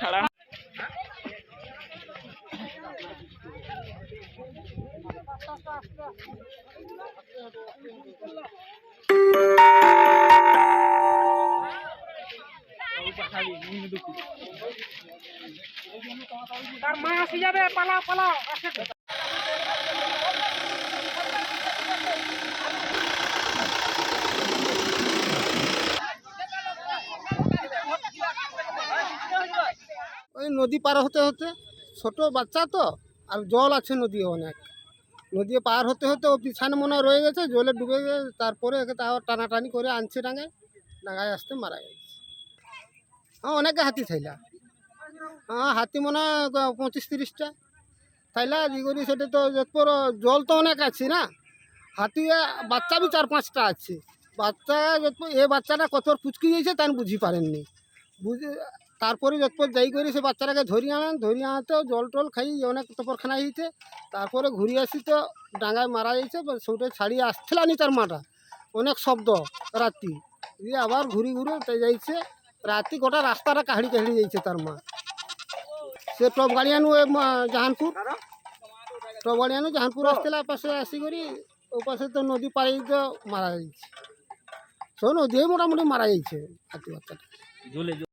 ছাড়া Thank you. তার মা আসি যাবে ওই নদী পার হতে হতে ছোট বাচ্চা তো, আর জল আছে নদী অনেক। নদী পার হতে হতে ও পিছনে মনে রয়ে গেছে, জলে ডুবে গেছে, তারপরে তাও টানাটানি করে আনছে ডাঙায় ডাঙায় আসতে মারা গেছে। অনেকে হাতি থাইলা হ্যাঁ হাতি মনে হয় গ- পঁচিশ তিরিশটা থাইলা ই করি সেটা তো যতপর জল তো অনেক আছে না হাতি বাচ্চা বি চার পাঁচটা আছে বাচ্চা যতপর এ বাচ্চাটা কত পুচকি যাইছে তার বুঝি পারেননি বুঝে তারপরে যতপর যাই করে সে বাচ্চাটাকে ধরি আনেন ধরি আনতে জল টল খাই অনেক তপরখানা হয়েছে তারপরে ঘুরে আসি তো ডাঙায় মারা যাইছে সেটা ছাড়িয়ে আসছিলানি তার মাটা অনেক শব্দ রাত্রি দিয়ে আবার ঘুরি ঘুরে যাইছে রাত্রি গোটা রাস্তাটা কাহাড়ি কাহাড়ি যাইছে তার মা সে টপ গাড়ি আনু জাহানপুর টপ গাড়ি আনু জাহানপুর আসছিল পাশে আসি করি ও পাশে তো নদী পাড়ি মারা যাইছে সব নদী মোটামুটি মারা যাইছে হাতি বাচ্চাটা